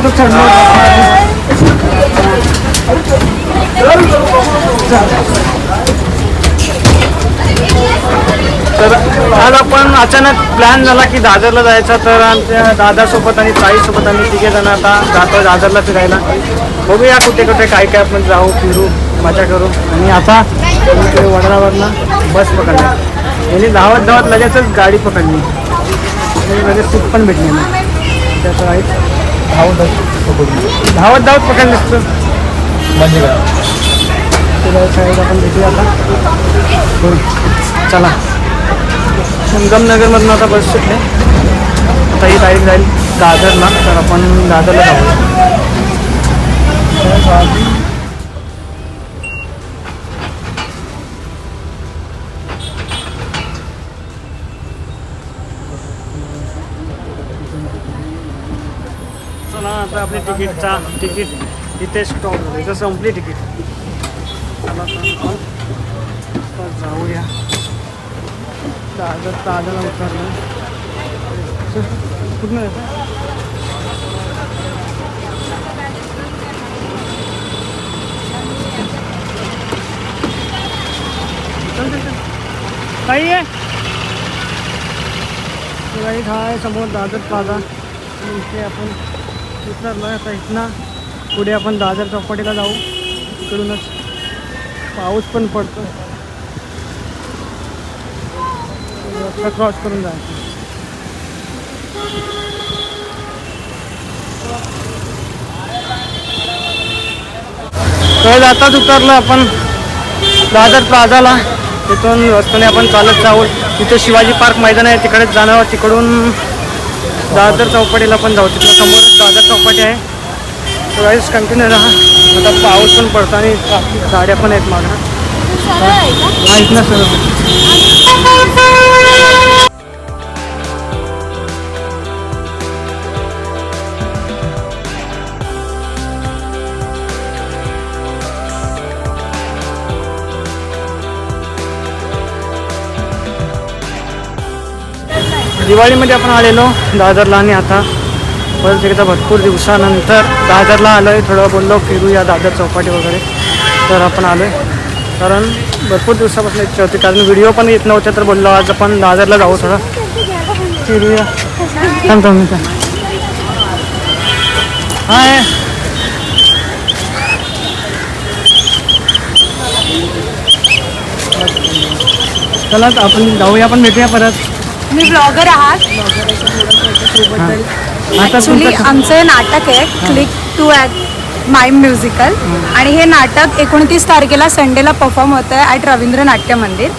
इथपर्यंत चढलो तर आज आपण अचानक प्लॅन झाला की दादरला जायचा तर आमच्या दादासोबत आणि ताईसोबत आम्ही तिघे जण आता जातो दादरला फिरायला. बघूया कुठे कुठे काय काय आपण जाऊ फिरू मजा करू. आणि आता इकडे वडरावरनं बस पकडली. यांनी धावत धावत लगेचच गाडी पकडली. आणि लगेच सीट पण भेटली ना त्याचं आहे. धावत धावत धावत धावत पकडली म्हणजे काय तुला साईड आपण भेटूया आता. हो. चला. संगमनगरमधून आता बस सुटले. आता ही गाडी जाईल दादरला तर आपण दादरला जाऊ आपली तिकीटचा तिकीट इथे स्टॉप झालं. इथं संपली तिकीट चला आता आपण आता जाऊया. दादर दादरला उतरलं चल, कुठनं येतं चल चल चल. काही आहे गाडी हा आहे समोर दादर प्लाझा आणि इथे आपण उतरलो आहे आता इथनं पुढे आपण दादर चौपाटीला जाऊ. इकडूनच पाऊस पण पडतो रस्ता क्रॉस करून जायचं. तर आताच उतरलो आपण दादर प्लाझाला. तिथून रस्त्याने आपण चालत जाऊ. तिथे शिवाजी पार्क मैदान आहे तिकडेच जाणार तिकडून दादर चौपाटीला पण जाऊ तिथे समोरच दादर चौपाटी आहे. तर गाईस कंटिन्यू राहा. आता पाऊस पण पडतो आणि गाड्या पण आहेत मागं. हा इथनं सरळ दिवाळीमध्ये आपण आलेलो दादरला आणि आता. परत एकदा भरपूर दिवसानंतर दादरला आलो आहे थोडं बोललो फिरूया दादर चौपाटी वगैरे. तर आपण आलो आहे कारण भरपूर दिवसापासून इच्छा होती. कारण व्हिडिओ पण येत नव्हते तर बोललो आज आपण दादरला जाऊ थोडं. फिरूया. सांगतो मी काय हाय. चला आपण जाऊया आपण भेटूया परत. मी ब्लॉगर आहात. तुमचं आमचं हे नाटक आहे click to at mime musical आणि हे नाटक एकोणतीस तारखेला संडेला परफॉर्म होतं आहे ॲट रवींद्र नाट्य मंदिर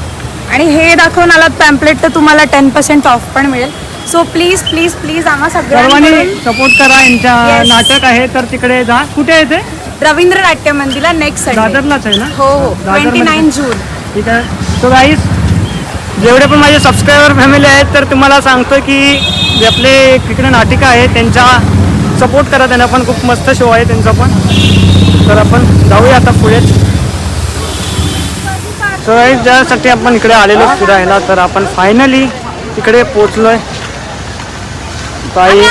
आणि हे दाखवून आलात पॅम्पलेट तर तुम्हाला टेन पर्सेंट ऑफ पण मिळेल. सो प्लीज प्लीज प्लीज आम्हा सर्वांनी सगळ्यांनी सपोर्ट करा. यांच्या Yes. नाटक आहे तर तिकडे जा. कुठे आहे ते? रवींद्र नाट्य मंदिरला नेक्स्ट संडे दादरलाच आहे ना? हो हो. दादरमध्ये. ट्वेंटी नाईन जून ठीक आहे. सो गाईस जेवढे पण माझे सबस्क्रायबर फॅमिली आहेत तर तुम्हाला सांगतो की जे आपले तिकडे नाटिका आहे त्यांच्या सपोर्ट करा. त्यांना पण खूप मस्त शो आहे त्यांचा पण. तर आपण जाऊया आता पुढेच सो ज्यासाठी आपण इकडे आलेलो फिरायला तर आपण फायनली तिकडे पोचलोय ताई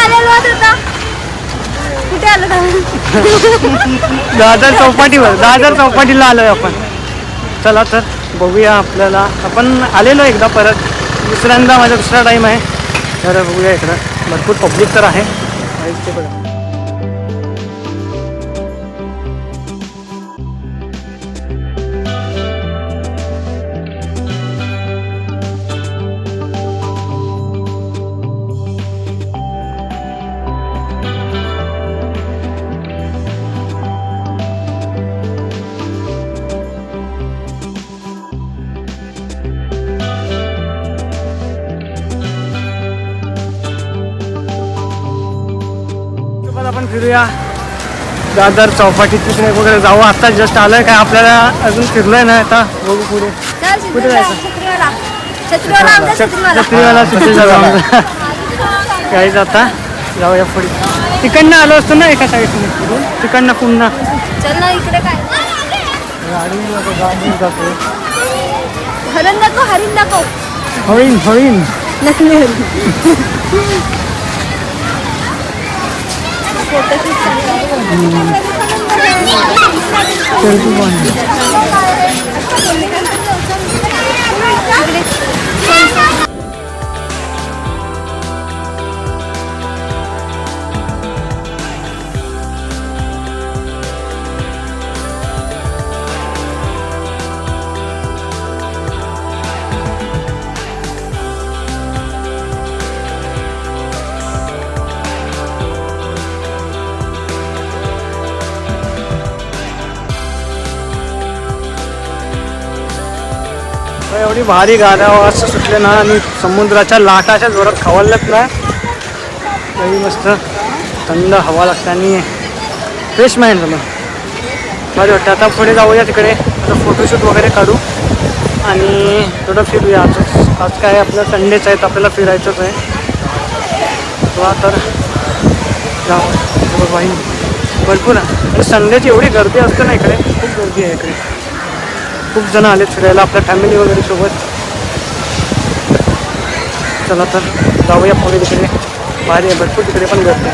कुठे आलं दादर चौपाटीवर दादर चौपाटीला आलोय आपण. चला तर. बघूया आपल्याला. आपण आलेलो एकदा परत. दुसऱ्यांदा माझा दुसरा टाईम आहे. तर बघूया इकडं. भरपूर पब्लिक तर आहे. ते बघा आपण फिरूया. दादर चौपाटी तिकडे वगैरे जाऊ. आता जस्ट आलोय काय आपल्याला अजून फिरलोय ना आता. बघू पुढे. कुठे जायचं? छत्रीवाला. काहीच आता जाऊया पुढे. तिकडनं आलो असतो ना एका साईडने तिकडनं पुन्हा. जातो हरण हरिण हरिण. सेल्फी पॉईंट किती भारी गाड्या असं सुटले ना आणि समुद्राच्या लाटाच्या जोरात खवलल्यात ना. तरी मस्त. थंड हवा लागते आणि फ्रेश माइंड झालं. भारी वाटतं. आता पुढे जाऊया तिकडे. आता फोटोशूट वगैरे काढू. आणि थोडं फिरूया. आज आज काय आपलं संडेच आहेत आपल्याला फिरायचंच आहे. तेव्हा तर जाऊ. हो बाई भरपूर. आणि संडेची एवढी गर्दी असते ना इकडे. खूप गर्दी आहे इकडे. खूप जण आले फिरायला आपल्या फॅमिली वगैरे सोबत. चला तर जाऊया पुढे तिकडे. भारी आहे भरपूर तिकडे पण गर्दी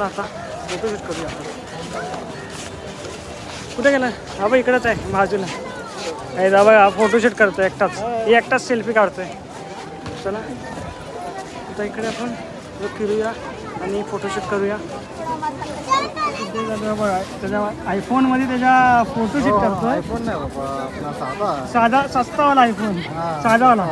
चला आता फोटोशूट करूया आपण कुठे गेला? हा बा इकडेच आहे बाजूला. आहे दाबा हा फोटोशूट करतोय एकटाच. एकटाच सेल्फी काढतोय. चला. आता इकडे आपण फिरूया आणि फोटोशूट करूया. त्याच्या आयफोनमध्ये त्याच्या फोटोशूट करतोय. आयफोन नाही बाबा साधा. साधा सस्तावाला आयफोन. साधावाला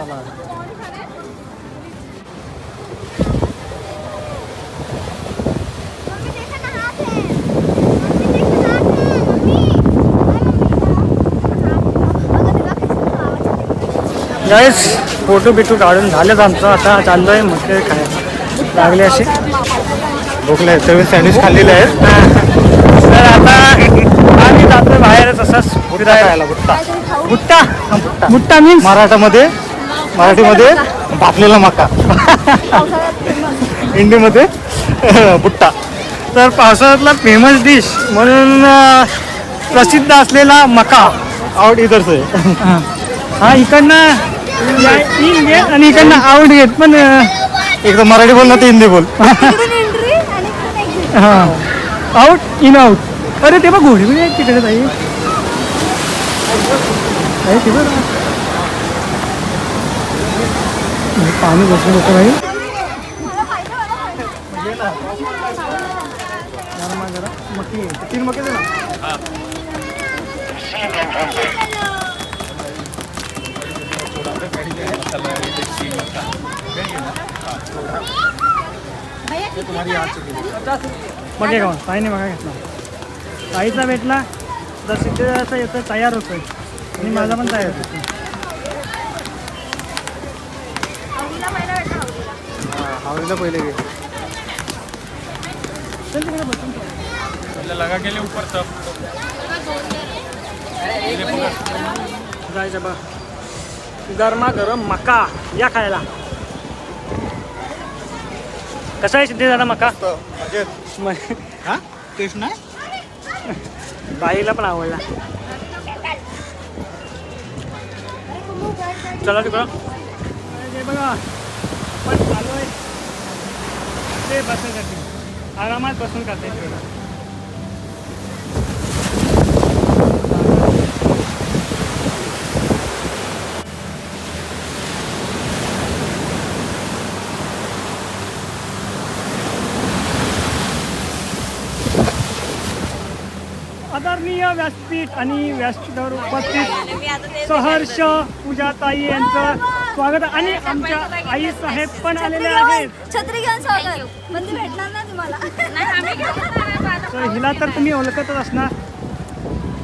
गाईस फोटो बिटू काढून झालेच आमचं. आता चाललोय मग खायला. लागले असे. नाही तर सँडविच खाल्लेले आहेत तर आता आम्ही जातोय बाहेरच असंच बुट्टा खायला बुट्टा बुट्टा बुट्टा मीन्स मराठामध्ये मराठीमध्ये भाकलेला मका. हिंदीमध्ये बुट्टा. तर पावसाळ्यातला फेमस डिश म्हणून प्रसिद्ध असलेला मका. आउट इधर से हा इकडनं घेत आणि इकडनं आउट घेत पण अं, एक तर मराठी बोल ना ते हिंदी बोल. हा. आउट इन आउट अरे ते बघ घोडी बिडी आहेत तिकडे ताई. आहे ते बघ. हे पाणी बसून होतं मकी तीन मके दे ना. मगे गाव ताईने बघा घेतला ताईचा भेटला तर सिद्धेचा येतोय तयार होतोय. आणि माझा पण तयार होतोय. आवडीला पहिले घे. चल तिकडे बस, चल. जायचं बा. गरमा गरम मका या खायला. कसा आहे सिद्धे दादा मका? म- हा? बाईला पण आवडला. चला तिकडं. बघा पण चालू आहे. ते बसायसाठी. आरामात बसून करता येईल आदरणीय व्यासपीठ आणि व्यासपीठावर उपस्थित सहर्ष पूजाताई यांचं स्वागत. आणि आमच्या आई साहेब पण आलेले आहेत. छत्री घेऊन स्वागत म्हणजे भेटणार ना तुम्हाला. तर हिला तर तुम्ही ओळखतच असणार.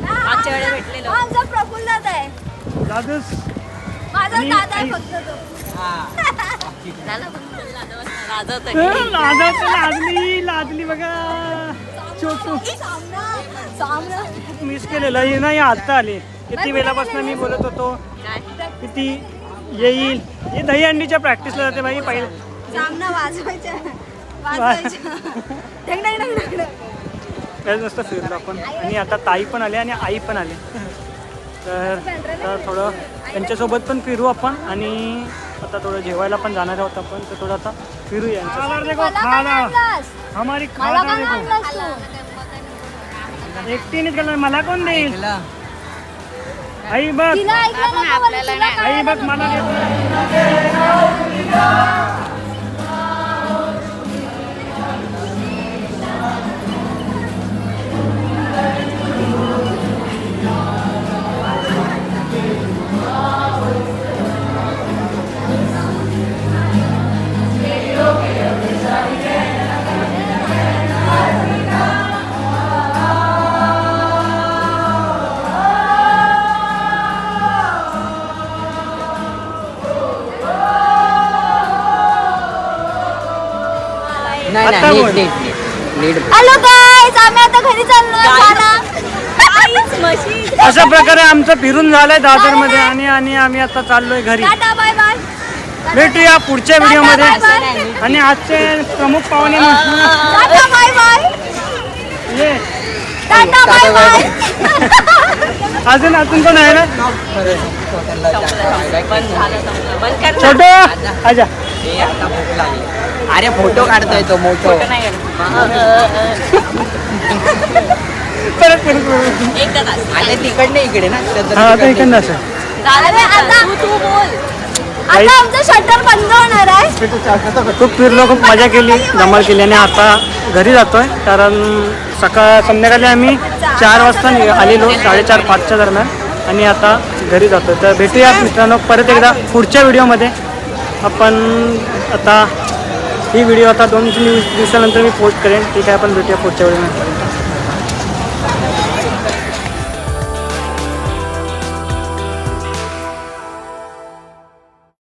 आमचा प्रफुल्ल दादा आहे. दादूस माझा आणि दादा आहे आई- फक्त तो. हं, लाजावते लाजली लाजली बघा. छोटू मिस केलेलं आहे. नाही आता आली. किती वेळापासून मी बोलत होतो. किती येईल? हे दहीहंडीच्या प्रॅक्टिसला जाते बाई पहिले नुसतं फिरलो आपण. आणि आता ताई पण आले आणि आई पण आले. तर तर थोडं त्यांच्यासोबत पण फिरू आपण आणि आता थोडं जेवायला पण जाणार आहोत आपण. तर थोडं आता फिरू यांच्या? एकटीनेच गेला मला कोण देईल? आई बघ. आई बघ मला नाही आता नाही बोल. नीट नीट नीट नीट. हॅलो गाईज आम्ही आता घरी चाललो जाना गाईज म्हशी अशा प्रकारे आमचं फिरून झालंय दादरमध्ये आणि आणि आम्ही आता चाललोय घरी. Tata bye bye. भेटूया पुढच्या व्हिडिओमध्ये. आणि आजचे प्रमुख पाहुणे म्हणून टाटा बाय बाय. ये. टाटा बाय बाय अजून अजून कोण आहे ना? पण छोटो आजा. आता भूक लागली अरे फोटो काढतोय तो मोठो. तिकडनं इकडे ना हा आता इकडनं असं. अरे आता तू बोल. गाईज- आता आमचं शटर बंद होणार आहे. खूप फिरलो खूप मजा केली धमाल केली आणि आता घरी जातोय कारण सकाळ संध्याकाळी आम्ही चार वाजता नि- आलेलो साडेचार पाचच्या दरम्यान. आणि आता घरी जातोय. तर भेटूया मित्रांनो परत एकदा पुढच्या व्हिडिओमध्ये आपण आता ही व्हिडिओ आता दोन तीन दिवसानंतर मी पोस्ट करेन. ठीक आहे आपण भेटूया पुढच्या व्हिडिओमध्ये